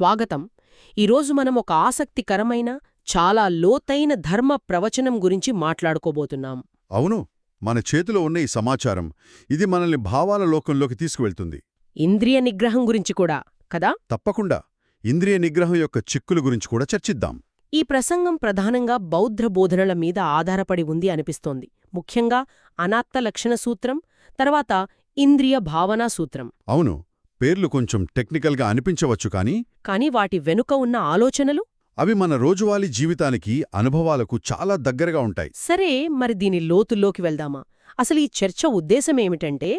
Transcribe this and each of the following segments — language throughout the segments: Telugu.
స్వాగతం. ఈరోజు మనం ఒక ఆసక్తికరమైన చాలా లోతైన ధర్మ ప్రవచనం గురించి మాట్లాడుకోబోతున్నాం. అవును మన చేతిలో ఉన్న ఈ సమాచారం ఇది మనల్ని భావాల లోకంలోకి తీసుకువెళ్తుంది. ఇంద్రియ నిగ్రహం గురించి కూడా కదా? తప్పకుండా. ఇంద్రియ నిగ్రహం యొక్క చిక్కుల గురించి కూడా చర్చిద్దాం. ఈ ప్రసంగం ప్రధానంగా బౌద్ధ బోధనల మీద ఆధారపడి ఉంది అనిపిస్తోంది. ముఖ్యంగా అనాత్త లక్షణ సూత్రం తర్వాత ఇంద్రియ భావనా సూత్రం. అవును పేర్లు కొంచెం టెక్నికల్గా అనిపించవచ్చు కానీ కాని వాటి వెనుక ఉన్న ఆలోచనలు? అవి మన రోజువారీ జీవితానికి అనుభవాలకు చాలా దగ్గరగా ఉంటాయి. సరే మరి దీని లోతుల్లోకి వెళ్దామా? అసలు ఈ చర్చ ఉద్దేశమేమిటంటే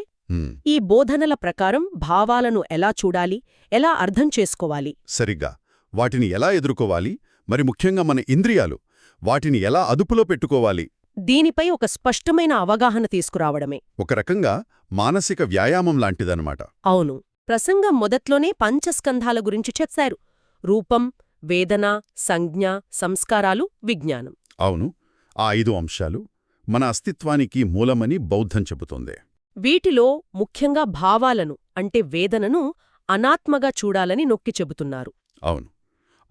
ఈ బోధనల ప్రకారం భావాలను ఎలా చూడాలి ఎలా అర్థం చేసుకోవాలి? సరిగ్గా. వాటిని ఎలా ఎదుర్కోవాలి మరి ముఖ్యంగా మన ఇంద్రియాలు వాటిని ఎలా అదుపులో పెట్టుకోవాలి? దీనిపై ఒక స్పష్టమైన అవగాహన తీసుకురావడమే. ఒక రకంగా మానసిక వ్యాయామం లాంటిదన్నమాట. అవును. ప్రసంగం మొదట్లోనే పంచస్కంధాల గురించి చెప్పారు. రూపం వేదన సంజ్ఞ సంస్కారాలు విజ్ఞానం. అవును. ఆ ఐదు అంశాలు మన అస్తిత్వానికి మూలమని బౌద్ధం చెబుతోంది. వీటిలో ముఖ్యంగా భావాలను అంటే వేదనను అనాత్మగా చూడాలని నొక్కి చెబుతున్నారు. అవును.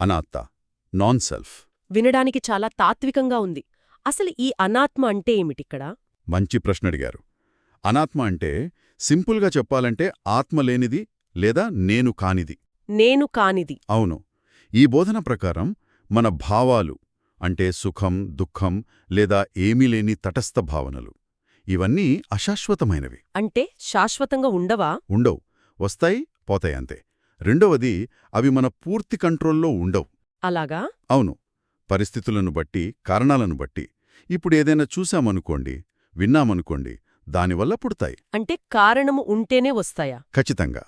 అనాత్త నాన్ సెల్ఫ్ వినడానికి చాలా తాత్వికంగా ఉంది. అసలు ఈ అనాత్మ అంటే ఏమిటిక్కడ? మంచి ప్రశ్న అడిగారు. అనాత్మ అంటే సింపుల్గా చెప్పాలంటే ఆత్మ లేనిది లేదా నేను కానిది. నేను కానిది. అవును. ఈ బోధన ప్రకారం మన భావాలు అంటే సుఖం దుఃఖం లేదా ఏమీ లేని తటస్థ భావనలు. ఇవన్నీ అశాశ్వతమైనవి. అంటే శాశ్వతంగా ఉండవా? ఉండవు. వస్తాయి పోతాయి అంతే. రెండవది అవి మన పూర్తి కంట్రోల్లో ఉండవు. అలాగా? అవును. పరిస్థితులను బట్టి కారణాలను బట్టి. ఇప్పుడు ఏదైనా చూశామనుకోండి విన్నామనుకోండి దానివల్ల పుడతాయి. అంటే కారణము ఉంటేనే వస్తాయా? ఖచ్చితంగా.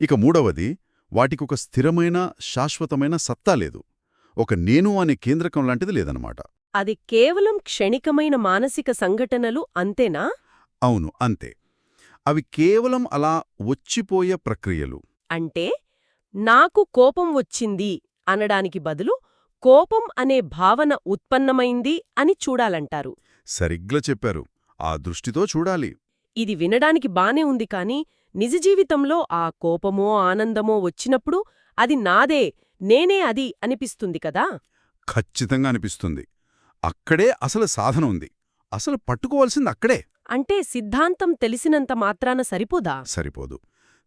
ఇక మూడవది వాటికొక స్థిరమైన శాశ్వతమైన సత్తా లేదు. ఒక నేను అనే కేంద్రకం లాంటిది లేదనమాట. అది కేవలం క్షణికమైన మానసిక సంఘటనలు అంతేనా? అవును అంతే. అవి కేవలం అలా వచ్చిపోయే ప్రక్రియలు. అంటే నాకు కోపం వచ్చింది అనడానికి బదులు కోపం అనే భావన ఉత్పన్నమైంది అని చూడాలంటారు. సరిగ్గా చెప్పారు. ఆ దృష్టితో చూడాలి. ఇది వినడానికి బానే ఉంది కాని నిజ జీవితంలో ఆ కోపమో ఆనందమో వచ్చినప్పుడు అది నాదే నేనే అది అనిపిస్తుంది కదా? ఖచ్చితంగా అనిపిస్తుంది. అక్కడే అసలు సాధన ఉంది. అసలు పట్టుకోవాల్సింది అక్కడే. అంటే సిద్ధాంతం తెలిసినంత మాత్రాన సరిపోదా? సరిపోదు.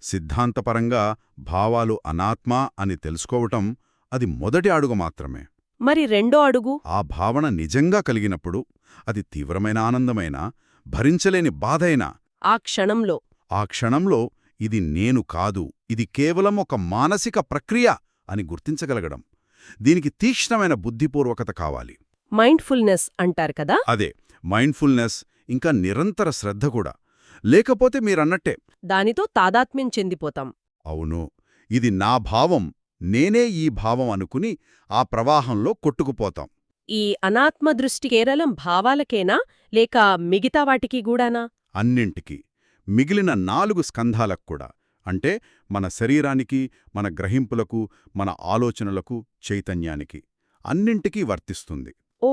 సిద్ధాంతపరంగా భావాలు అనాత్మ అని తెలుసుకోవటం అది మొదటి అడుగు మాత్రమే. మరి రెండో అడుగు? ఆ భావన నిజంగా కలిగినప్పుడు అది తీవ్రమైన ఆనందమైనా భరించలేని బాధైనా ఆ క్షణంలో. ఆ క్షణంలో ఇది నేను కాదు ఇది కేవలం ఒక మానసిక ప్రక్రియ అని గుర్తించగలగడం. దీనికి తీక్ష్ణమైన బుద్ధిపూర్వకత కావాలి. మైండ్ఫుల్నెస్ అంటారు కదా? అదే మైండ్ఫుల్నెస్ ఇంకా నిరంతర శ్రద్ధ కూడా. లేకపోతే మీరన్నట్టే. దానితో తాదాత్మ్యం చెందిపోతాం. అవును ఇది నా భావం నేనే ఈ భావం అనుకుని ఆ ప్రవాహంలో కొట్టుకుపోతాం. ఈ అనాత్మ దృష్టి కేవలం భావాలకేనా? లేక మిగతా వాటికి గూడానా? అన్నింటికి. మిగిలిన నాలుగు స్కంధాలకు కూడా. అంటే మన శరీరానికి మన గ్రహింపులకు మన ఆలోచనలకు చైతన్యానికి. అన్నింటికీ వర్తిస్తుంది. ఓ!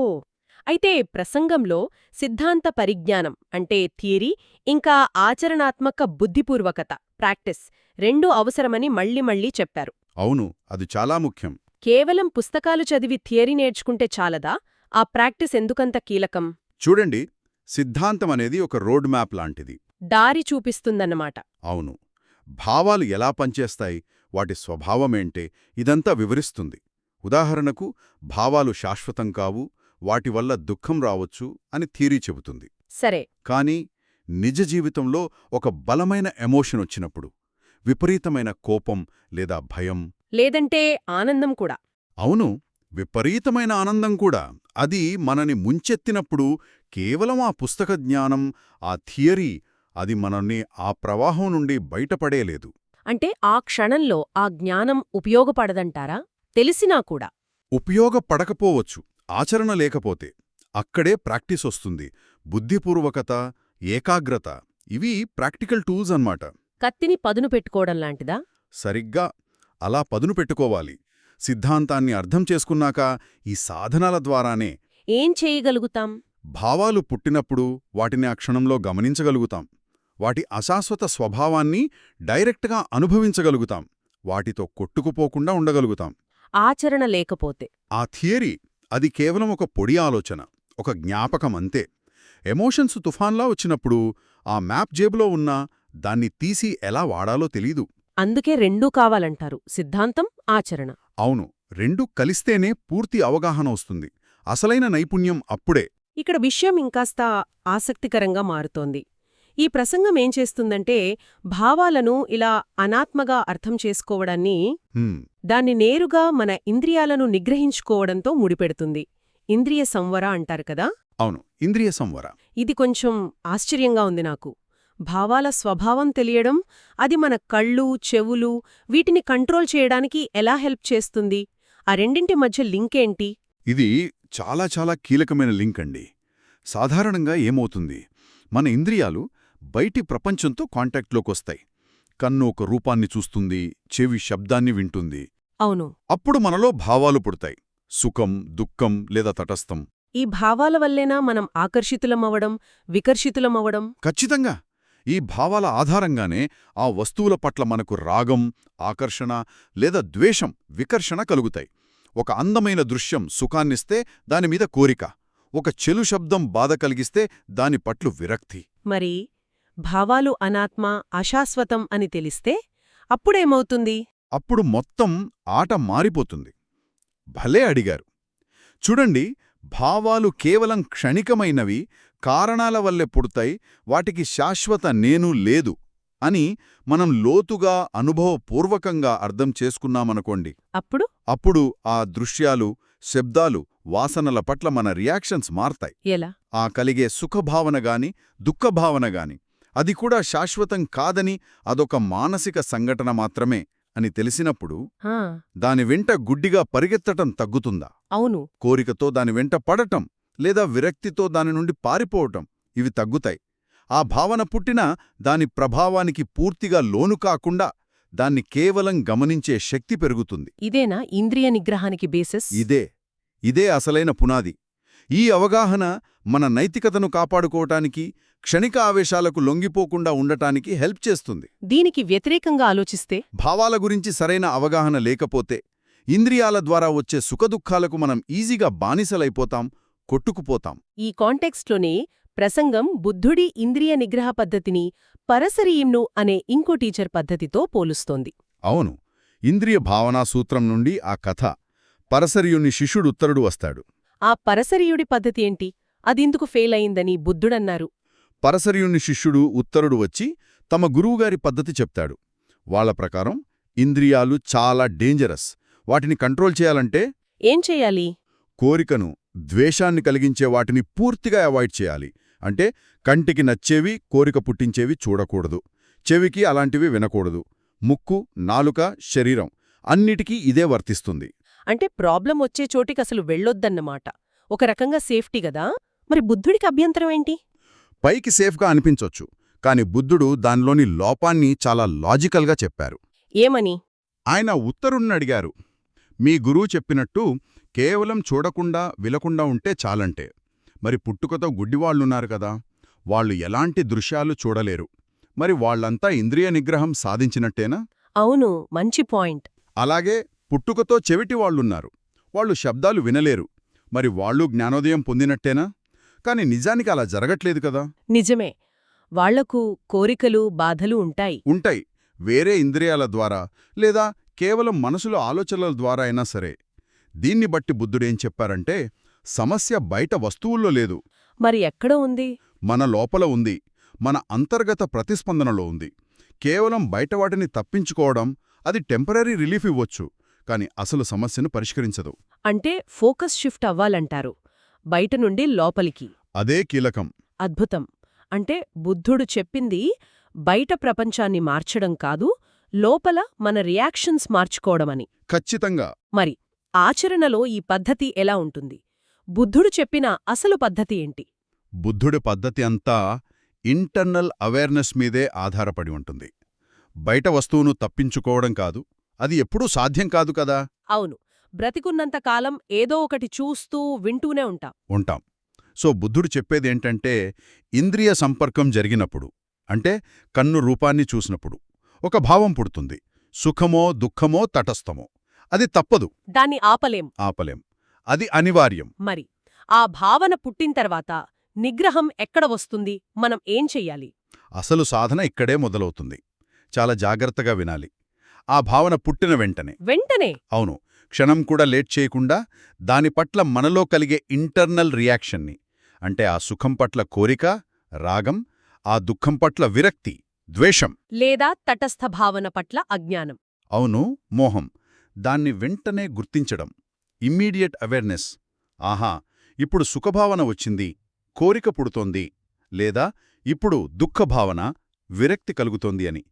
అయితే ప్రసంగంలో సిద్ధాంత పరిజ్ఞానం అంటే థియరీ ఇంకా ఆచరణాత్మక బుద్ధిపూర్వకత ప్రాక్టీస్ రెండూ అవసరమని మళ్ళీ మళ్ళీ చెప్పారు. అవును అది చాలా ముఖ్యం. కేవలం పుస్తకాలు చదివి థియరీ నేర్చుకుంటే చాలదా? ఆ ప్రాక్టీస్ ఎందుకంత కీలకం? చూడండి సిద్ధాంతం అనేది ఒక రోడ్ మ్యాప్ లాంటిది. దారి చూపిస్తుందన్నమాట. అవును. భావాలు ఎలా పనిచేస్తాయి వాటి స్వభావమేంటే ఇదంతా వివరిస్తుంది. ఉదాహరణకు భావాలు శాశ్వతం కావు వాటి వల్ల దుఃఖం రావచ్చు అని థీరీ చెబుతుంది. సరే. కానీ నిజ జీవితంలో ఒక బలమైన ఎమోషన్ వచ్చినప్పుడు విపరీతమైన కోపం లేదా భయం లేదంటే ఆనందం కూడా. అవును విపరీతమైన ఆనందం కూడా. అది మనని ముంచెత్తినప్పుడు కేవలం ఆ పుస్తక జ్ఞానం ఆ థియరీ అది మనల్ని ఆ ప్రవాహం నుండి బయటపడేలేదు. అంటే ఆ క్షణంలో ఆ జ్ఞానం ఉపయోగపడదంటారా? తెలిసినా కూడా. ఉపయోగపడకపోవచ్చు ఆచరణ లేకపోతే. అక్కడే ప్రాక్టీస్ వస్తుంది. బుద్ధిపూర్వకత ఏకాగ్రత ఇవి ప్రాక్టికల్ టూల్స్ అన్నమాట. కత్తిని పదును పెట్టుకోవడం లాంటిదా? సరిగ్గా అలా పదును పెట్టుకోవాలి. సిద్ధాంతాన్ని అర్థం చేసుకున్నాక ఈ సాధనాల ద్వారానే ఏం చేయగలుగుతాం? భావాలు పుట్టినప్పుడు వాటిని ఆ క్షణంలో గమనించగలుగుతాం. వాటి అశాశ్వత స్వభావాన్ని డైరెక్ట్గా అనుభవించగలుగుతాం. వాటితో కొట్టుకుపోకుండా ఉండగలుగుతాం. ఆచరణ లేకపోతే. ఆ థియరీ అది కేవలం ఒక పొడి ఆలోచన ఒక జ్ఞాపకం అంతే. ఎమోషన్స్ తుఫాన్లా వచ్చినప్పుడు ఆ మ్యాప్ జేబులో ఉన్నా దాన్ని తీసి ఎలా వాడాలో తెలీదు. అందుకే రెండూ కావాలంటారు. సిద్ధాంతం ఆచరణ. అవును. రెండు కలిస్తేనే పూర్తి అవగాహన వస్తుంది. అసలైన నైపుణ్యం అప్పుడే. ఇక్కడ విషయం ఇంకాస్త ఆసక్తికరంగా మారుతోంది. ఈ ప్రసంగం ఏం చేస్తుందంటే భావాలను ఇలా అనాత్మగా అర్థం చేసుకోవడాన్ని దాన్ని నేరుగా మన ఇంద్రియాలను నిగ్రహించుకోవడంతో ముడిపెడుతుంది. ఇంద్రియ సంవర అంటారు కదా? అవును. ఇంద్రియ సంవర. ఇది కొంచెం ఆశ్చర్యంగా ఉంది నాకు. భావాల స్వభావం తెలియడం అది మన కళ్ళు చెవులు వీటిని కంట్రోల్ చేయడానికి ఎలా హెల్ప్ చేస్తుంది? ఆ రెండింటి మధ్య లింక్ ఏంటి? ఇది చాలా చాలా కీలకమైన లింక్ అండి. సాధారణంగా ఏమవుతుంది? మన ఇంద్రియాలు బయటి ప్రపంచంతో కాంటాక్ట్లోకొస్తాయి కన్ను ఒక రూపాన్ని చూస్తుంది చెవి శబ్దాన్ని వింటుంది. అవును. అప్పుడు మనలో భావాలు పుడతాయి. సుఖం దుఃఖం లేదా తటస్థం. ఈ భావాల వల్లేనా మనం ఆకర్షితులమవడం వికర్షితులమవడం ఖచ్చితంగా! ఈ భావాల ఆధారంగానే ఆ వస్తువుల పట్ల మనకు రాగం ఆకర్షణ లేదా ద్వేషం వికర్షణ కలుగుతాయి. ఒక అందమైన దృశ్యం సుఖాన్నిస్తే దానిమీద కోరిక. ఒక చెలు శబ్దం బాధ కలిగిస్తే దాని పట్ల విరక్తి. మరి భావాలు అనాత్మ అశాశ్వతం అని తెలిస్తే అప్పుడేమవుతుంది? అప్పుడు మొత్తం ఆట మారిపోతుంది. భలే అడిగారు. చూడండి భావాలు కేవలం క్షణికమైనవి కారణాల వల్లే పుడతాయి వాటికి శాశ్వత నేను లేదు అని మనం లోతుగా అనుభవపూర్వకంగా అర్థం చేసుకున్నామనుకోండి. అప్పుడు? అప్పుడు ఆ దృశ్యాలు శబ్దాలు వాసనల పట్ల మన రియాక్షన్స్ మారతాయి. ఎలా? ఆ కలిగే సుఖభావన గాని దుఃఖభావన గాని అది కూడా శాశ్వతం కాదని అదొక మానసిక సంఘటన మాత్రమే. అని తెలిసినప్పుడు దాని వెంట గుడ్డిగా పరిగెత్తటం తగ్గుతుందా? అవును. కోరికతో దాని వెంట పడటం లేదా విరక్తితో దాని నుండి పారిపోవటం ఇవి తగ్గుతాయి. ఆ భావన పుట్టినా దాని ప్రభావానికి పూర్తిగా లోను కాకుండా దాన్ని కేవలం గమనించే శక్తి పెరుగుతుంది. ఇదేనా ఇంద్రియ నిగ్రహానికి బేసిస్? ఇదే. ఇదే అసలైన పునాది. ఈ అవగాహన మన నైతికతను కాపాడుకోవటానికి క్షణిక ఆవేశాలకు లొంగిపోకుండా ఉండటానికి హెల్ప్ చేస్తుంది. దీనికి వ్యతిరేకంగా ఆలోచిస్తే? భావాల గురించి సరైన అవగాహన లేకపోతే ఇంద్రియాల ద్వారా వచ్చే సుఖదుఖాలకు మనం ఈజీగా బానిసలైపోతాం కొట్టుకుపోతాం. ఈ కాంటెక్స్ట్లోనే ప్రసంగం బుద్ధుడి ఇంద్రియ నిగ్రహ పద్ధతిని పరసరీయంను అనే ఇంకో టీచర్ పద్ధతితో పోలుస్తోంది. అవును ఇంద్రియ భావనా సూత్రం నుండి ఆ కథ పరసరియుని శిష్యుడు ఉత్తరుడు వస్తాడు. ఆ పరసరీయుడి పద్ధతి ఏంటి? అదిందుకు ఫెయిల్ అయిందని బుద్ధుడన్నారు. పరసరియుని శిష్యుడు ఉత్తరుడు వచ్చి తమ గురువుగారి పద్ధతి చెప్తాడు. వాళ్ళ ప్రకారం ఇంద్రియాలు చాలా డేంజరస్ వాటిని కంట్రోల్ చేయాలంటే ఏం చెయ్యాలి కోరికను ద్వేషాన్ని కలిగించే వాటిని పూర్తిగా అవాయిడ్ చేయాలి. అంటే కంటికి నచ్చేవి కోరిక పుట్టించేవి చూడకూడదు. చెవికి అలాంటివి వినకూడదు. ముక్కు నాలుక శరీరం అన్నిటికీ ఇదే వర్తిస్తుంది. అంటే ప్రాబ్లం వచ్చే చోటికి అసలు వెళ్ళొద్దన్నమాట. ఒక రకంగా సేఫ్టీ గదా మరి బుద్ధుడికి అభ్యంతరం ఏంటి? పైకి సేఫ్గా అనిపించొచ్చు. కాని బుద్ధుడు దానిలోని లోపాన్ని చాలా లాజికల్గా చెప్పారు. ఏమని? ఆయన ఉత్తరుణ్ణడిగారు మీ గురువు చెప్పినట్టు కేవలం చూడకుండా విలకుండా ఉంటే చాలంటే. మరి పుట్టుకతో గుడ్డివాళ్ళున్నారు కదా. వాళ్ళు ఎలాంటి దృశ్యాలు చూడలేరు. మరి వాళ్ళంతా ఇంద్రియ నిగ్రహం సాధించినట్టేనా? అవును మంచి పాయింట్. అలాగే పుట్టుకతో చెవిటి వాళ్ళున్నారు. వాళ్ళు శబ్దాలు వినలేరు. మరి వాళ్ళు జ్ఞానోదయం పొందినట్టేనా? కాని నిజానికి అలా జరగట్లేదు కదా. నిజమే. వాళ్ళకు కోరికలు బాధలు ఉంటాయి. ఉంటాయి. వేరే ఇంద్రియాల ద్వారా లేదా కేవలం మనసులో ఆలోచనల ద్వారా అయినా సరే. దీన్ని బట్టి బుద్ధుడేం చెప్పారంటే సమస్య బయట వస్తువుల్లో లేదు. మరి ఎక్కడ ఉంది? మన లోపల ఉంది. మన అంతర్గత ప్రతిస్పందనలో ఉంది. కేవలం బయట వాటిని తప్పించుకోవడం అది టెంపరీ రిలీఫ్ ఇవ్వొచ్చు. కాని అసలు సమస్యను పరిష్కరించదు. అంటే ఫోకస్ షిఫ్ట్ అవ్వాలంటారు. బయట నుండి లోపలికి. అదే కీలకం. అద్భుతం. అంటే బుద్ధుడు చెప్పింది బయట ప్రపంచాన్ని మార్చడం కాదు లోపల మన రియాక్షన్స్ మార్చుకోవడమని. ఖచ్చితంగా. మరి ఆచరణలో ఈ పద్ధతి ఎలా ఉంటుంది? బుద్ధుడు చెప్పిన అసలు పద్ధతి ఏంటి? బుద్ధుడి పద్ధతి అంతా ఇంటర్నల్ అవేర్నెస్ మీదే ఆధారపడి ఉంటుంది. బయట వస్తువును తప్పించుకోవడం కాదు అది ఎప్పుడూ సాధ్యం కాదు కదా? అవును. బ్రతికున్నంత కాలం ఏదో ఒకటి చూస్తూ వింటూనే ఉంటాం. ఉంటాం. సో బుద్ధుడు చెప్పేదేంటంటే ఇంద్రియ సంపర్కం జరిగినప్పుడు అంటే కన్ను రూపాన్ని చూసినప్పుడు ఒక భావం పుడుతుంది. సుఖమో దుఃఖమో తటస్థమో. అది తప్పదు. దాన్ని ఆపలేం. ఆపలేం. అది అనివార్యం. మరి ఆ భావన పుట్టిన తర్వాత నిగ్రహం ఎక్కడ వస్తుంది? మనం ఏం చెయ్యాలి? అసలు సాధన ఇక్కడే మొదలవుతుంది. చాలా జాగ్రత్తగా వినాలి. ఆ భావన పుట్టిన వెంటనే. వెంటనే? అవును. క్షణం కూడా లేట్ చేయకుండా దాని పట్ల మనలో కలిగే ఇంటర్నల్ రియాక్షన్ని అంటే ఆ సుఖం పట్ల కోరిక రాగం ఆ దుఃఖం పట్ల విరక్తి ద్వేషం. లేదా తటస్థ భావన పట్ల అజ్ఞానం. అవును మోహం. దాన్ని వెంటనే గుర్తించడం. Immediate awareness. ఆహా ఇప్పుడు సుఖభావన వచ్చింది కోరిక పుడుతోంది లేదా ఇప్పుడు దుఃఖభావన విరక్తి కలుగుతోంది అని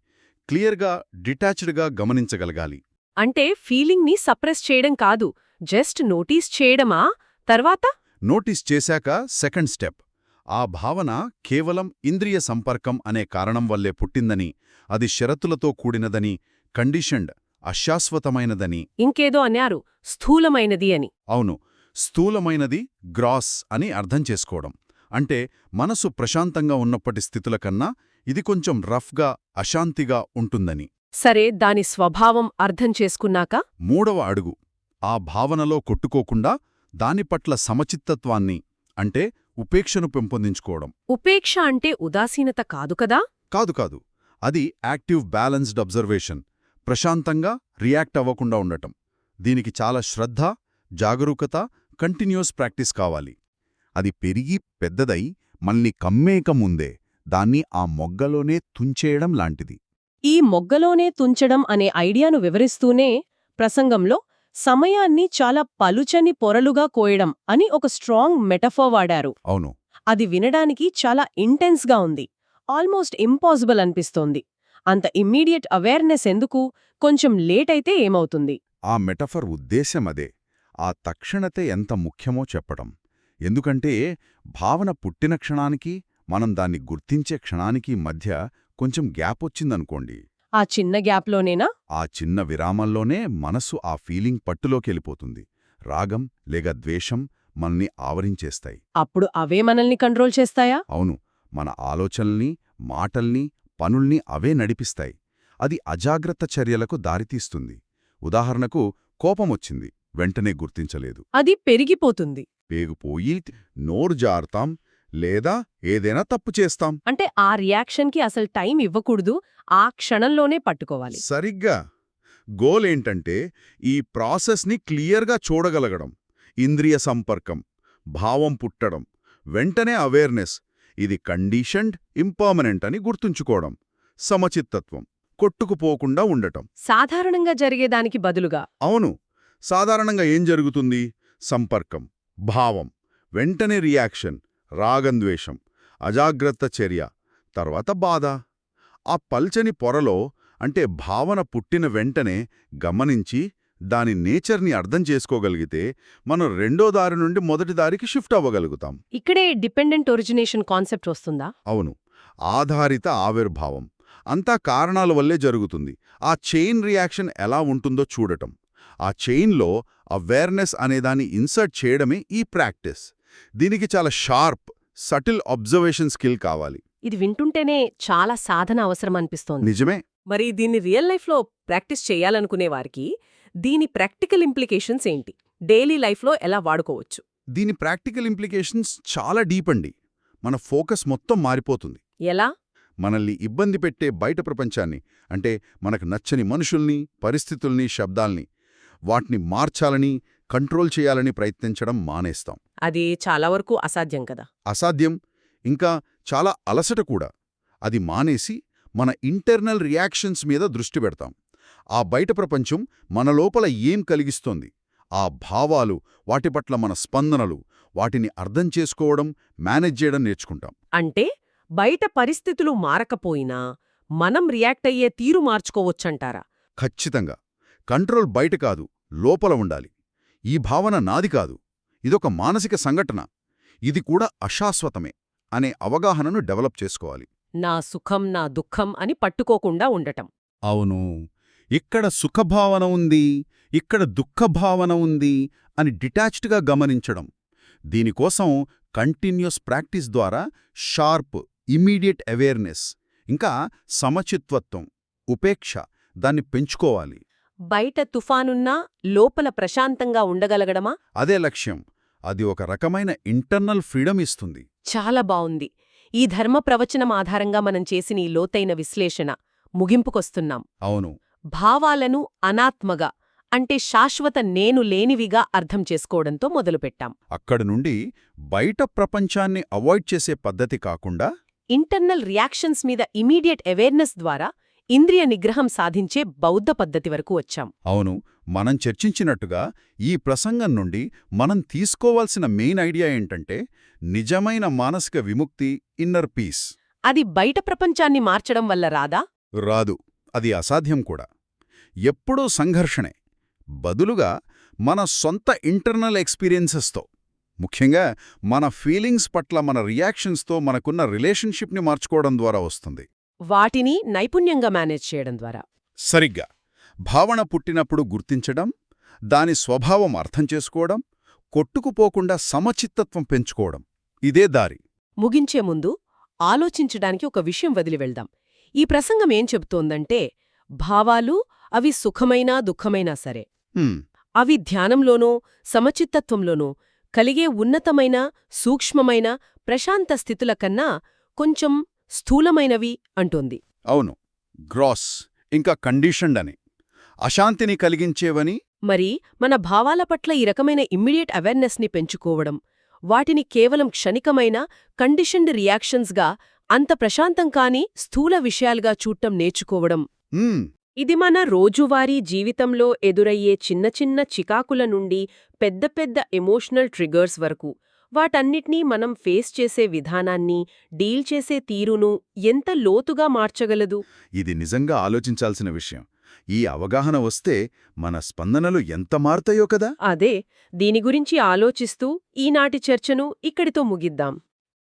క్లియర్గా డిటాచ్డ్గా గమనించగలగాలి. అంటే ఫీలింగ్ని సప్రెస్ చేయడం కాదు జస్ట్ నోటీస్ చేయడమా? తర్వాత? నోటీస్ చేశాక సెకండ్ స్టెప్. ఆ భావన కేవలం ఇంద్రియ సంపర్కం అనే కారణం వల్లే పుట్టిందని అది షరతులతో కూడినదని కండిషన్డ్ అశాశ్వతమైనదని. ఇంకేదో అన్నారు స్థూలమైనది అని. అవును స్థూలమైనది గ్రాస్ అని అర్థం చేసుకోవడం. అంటే మనసు ప్రశాంతంగా ఉన్నప్పటి స్థితుల కన్నా ఇది కొంచెం రఫ్గా అశాంతిగా ఉంటుందని. సరే దాని స్వభావం అర్థం చేసుకున్నాక? మూడవ అడుగు. ఆ భావనలో కొట్టుకోకుండా దాని పట్ల సమచిత్తత్వాన్ని అంటే ఉపేక్షను పెంపొందించుకోవడం. ఉపేక్ష అంటే ఉదాసీనత కాదు కదా? కాదు కాదు. అది యాక్టివ్ బ్యాలెన్స్డ్ అబ్జర్వేషన్. ప్రశాంతంగా రియాక్ట్ అవ్వకుండా ఉండటం. దీనికి చాలా శ్రద్ధ జాగరూకత కంటిన్యూస్ ప్రాక్టీస్ కావాలి. అది పెరిగి పెద్దదై మల్ని కమ్మేక ముందే దాన్ని ఆ మొగ్గలోనే తుంచేయడం లాంటిది. ఈ మొగ్గలోనే తుంచడం అనే ఐడియాను వివరిస్తూనే ప్రసంగంలో సమయాన్ని చాలా పలుచని పొరలుగా కోయడం అని ఒక స్ట్రాంగ్ మెటఫర్ వాడారు. అవును. అది వినడానికి చాలా ఇంటెన్స్గా ఉంది. ఆల్మోస్ట్ ఇంపాసిబుల్ అనిపిస్తోంది. అంత ఇమ్మీడియట్ అవేర్నెస్ ఎందుకు? కొంచెం లేట్ అయితే ఏమవుతుంది? ఆ మెటఫర్ ఉద్దేశ్యం అదే. ఆ తక్షణతే ఎంత ముఖ్యమో చెప్పడం. ఎందుకంటే భావన పుట్టిన క్షణానికి మనం దాన్ని గుర్తించే క్షణానికి మధ్య కొంచెం గ్యాప్ వచ్చిందనుకోండి. ఆ చిన్న గ్యాప్లోనేనా? ఆ చిన్న విరామంలోనే మనసు ఆ ఫీలింగ్ పట్టులోకెళ్ళిపోతుంది. రాగం లేక ద్వేషం మనల్ని ఆవరించేస్తాయి. అప్పుడు అవే మనల్ని కంట్రోల్ చేస్తాయా? అవును. మన ఆలోచనల్ని మాటల్ని పనుల్ని అవే నడిపిస్తాయి. అది అజాగ్రత్త చర్యలకు దారితీస్తుంది. ఉదాహరణకు కోపమొచ్చింది వెంటనే గుర్తించలేదు. అది పెరిగిపోతుంది. పేగుపోయి నోరు జారుతాం. లేదా ఏదైనా తప్పు చేస్తాం. అంటే ఆ రియాక్షన్కి అసలు టైం ఇవ్వకూడదు ఆ క్షణంలోనే పట్టుకోవాలి. సరిగ్గా. గోల్ ఏంటంటే ఈ ప్రాసెస్ని క్లియర్గా చూడగలగడం ఇంద్రియ సంపర్కం భావం పుట్టడం వెంటనే అవేర్నెస్ ఇది కండీషన్డ్ ఇంపర్మనెంట్ అని గుర్తుంచుకోవడం సమచిత్తత్వం కొట్టుకుపోకుండా ఉండటం. సాధారణంగా జరిగేదానికి బదులుగా. అవును. సాధారణంగా ఏం జరుగుతుంది? సంపర్కం భావం వెంటనే రియాక్షన్ రాగంద్వేషం అజాగ్రత్త చర్య తర్వాత బాధ. ఆ పల్చని పొరలో అంటే భావన పుట్టిన వెంటనే గమనించి దాని నేచర్ని అర్థం చేసుకోగలిగితే మనం రెండో దారి నుండి మొదటి దారికి షిఫ్ట్ అవ్వగలుగుతాం. ఇక్కడే డిపెండెంట్ ఒరిజినేషన్ కాన్సెప్ట్ వస్తుందా? అవును. ఆధారిత ఆవిర్భావం. అంతా కారణాల వల్లే జరుగుతుంది. ఆ చైన్ రియాక్షన్ ఎలా ఉంటుందో చూడటం. ఆ చైన్లో అవేర్నెస్ అనేదాన్ని ఇన్సర్ట్ చేయడమే ఈ ప్రాక్టీస్. దీనికి చాలా షార్ప్ సటిల్ అబ్జర్వేషన్ స్కిల్ కావాలి. ఇది వింటుంటేనే చాలా సాధన అవసరం అనిపిస్తోంది. నిజమే. మరి దీన్ని రియల్ లైఫ్లో ప్రాక్టీస్ చేయాలనుకునే వారికి దీని ప్రాక్టికల్ ఇంప్లికేషన్స్ ఏంటి? డైలీ లైఫ్లో ఎలా వాడుకోవచ్చు? దీని ప్రాక్టికల్ ఇంప్లికేషన్స్ చాలా డీప్ అండి. మన ఫోకస్ మొత్తం మారిపోతుంది. ఎలా? మనల్ని ఇబ్బంది పెట్టే బయట ప్రపంచాన్ని అంటే మనకు నచ్చని మనుషుల్ని పరిస్థితుల్ని శబ్దాల్ని వాటిని మార్చాలని కంట్రోల్ చేయాలని ప్రయత్నించడం మానేస్తాం. అది చాలా వరకు అసాధ్యం కదా. అసాధ్యం. ఇంకా చాలా అలసట కూడా. అది మానేసి మన ఇంటర్నల్ రియాక్షన్స్ మీద దృష్టి పెడతాం. ఆ బయట ప్రపంచం మన లోపల ఏం కలిగిస్తోంది? ఆ భావాలు వాటి పట్ల మన స్పందనలు వాటిని అర్థం చేసుకోవడం మేనేజ్ చేయడం నేర్చుకుంటాం. అంటే బయట పరిస్థితులు మారకపోయినా మనం రియాక్ట్ అయ్యే తీరు మార్చుకోవచ్చంటారా? ఖచ్చితంగా. కంట్రోల్ బయట కాదు లోపల ఉండాలి. ఈ భావన నాది కాదు. ఇదొక మానసిక సంఘటన. ఇది కూడా అశాశ్వతమే అనే అవగాహనను డెవలప్ చేసుకోవాలి. నా సుఖం నా దుఃఖం అని పట్టుకోకుండా ఉండటం. అవును. ఇక్కడ సుఖభావన ఉంది ఇక్కడ దుఃఖభావన ఉంది అని డిటాచ్డ్గా గమనించడం. దీనికోసం కంటిన్యూస్ ప్రాక్టీస్ ద్వారా షార్ప్ ఇమ్మీడియట్ అవేర్నెస్ ఇంకా సమచిత్వత్వం ఉపేక్ష దాన్ని పెంచుకోవాలి. బయట తుఫానున్నా లోపల ప్రశాంతంగా ఉండగలగడమా? అదే లక్ష్యం. అది ఒక రకమైన ఇంటర్నల్ ఫ్రీడమ్ ఇస్తుంది. చాలా బావుంది. ఈ ధర్మ ప్రవచనం ఆధారంగా మనం చేసిన ఈ లోతైన విశ్లేషణ ముగింపుకొస్తున్నాం. అవును. భావాలను అనాత్మగా అంటే శాశ్వత నేను లేనివిగా అర్థం చేసుకోవడంతో మొదలుపెట్టాం. అక్కడి నుండి బయట ప్రపంచాన్ని అవాయిడ్ చేసే పద్ధతి కాకుండా ఇంటర్నల్ రియాక్షన్స్ మీద ఇమీడియట్ అవేర్నెస్ ద్వారా ఇంద్రియ నిగ్రహం సాధించే బౌద్ధ పద్ధతి వరకు వచ్చాం. అవును మనం చర్చించినట్టుగా ఈ ప్రసంగం నుండి మనం తీసుకోవాల్సిన మెయిన్ ఐడియా ఏంటంటే నిజమైన మానసిక విముక్తి ఇన్నర్ పీస్. అది బయట ప్రపంచాన్ని మార్చడం వల్ల రాదా? రాదు అది అసాధ్యం కూడా. ఎప్పుడూ సంఘర్షణే. బదులుగా మన సొంత ఇంటర్నల్ ఎక్స్పీరియన్సెస్తో ముఖ్యంగా మన ఫీలింగ్స్ పట్ల మన రియాక్షన్స్తో మనకున్న రిలేషన్షిప్ని మార్చుకోవడం ద్వారా వస్తుంది. వాటిని నైపుణ్యంగా మేనేజ్ చేయడం ద్వారా. సరిగ్గా. భావన పుట్టినప్పుడు గుర్తించడం దాని స్వభావం అర్థం చేసుకోవడం కొట్టుకుపోకుండా సమచిత్తత్వం పెంచుకోవడం. ఇదే దారి. ముగించే ముందు ఆలోచించడానికి ఒక విషయం వదిలి వెళ్దాం. ఈ ప్రసంగం ఏం చెబుతోందంటే భావాలు అవి సుఖమైనా దుఃఖమైనా సరే. అవి ధ్యానంలోనో సమచిత్తత్వంలోనో కలిగే ఉన్నతమైన సూక్ష్మమైన ప్రశాంత స్థితుల కన్నా కొంచెం స్థూలమైనవి అంటోంది. అవును గ్రాస్ ఇంకా కండిషన్డ్ అని. అశాంతిని కలిగించేవని. మరి మన భావాల పట్ల ఈ రకమైన ఇమ్మీడియట్ అవేర్నెస్ని పెంచుకోవడం వాటిని కేవలం క్షణికమైన కండిషన్డ్ రియాక్షన్స్గా అంత ప్రశాంతం కాని స్థూల విషయాలుగా చూడటం నేర్చుకోవడం. ఇది మన రోజువారీ జీవితంలో ఎదురయ్యే చిన్న చిన్న చికాకుల నుండి పెద్ద పెద్ద ఎమోషనల్ ట్రిగర్స్ వరకు వాటన్నిటినీ మనం ఫేస్ చేసే విధానాన్ని డీల్ చేసే తీరును ఎంత లోతుగా మార్చగలదు? ఇది నిజంగా ఆలోచించాల్సిన విషయం. ఈ అవగాహన వస్తే మన స్పందనలు ఎంత మారుతాయో కదా? అదే దీని గురించి ఆలోచిస్తూ ఈనాటి చర్చను ఇక్కడితో ముగిద్దాం.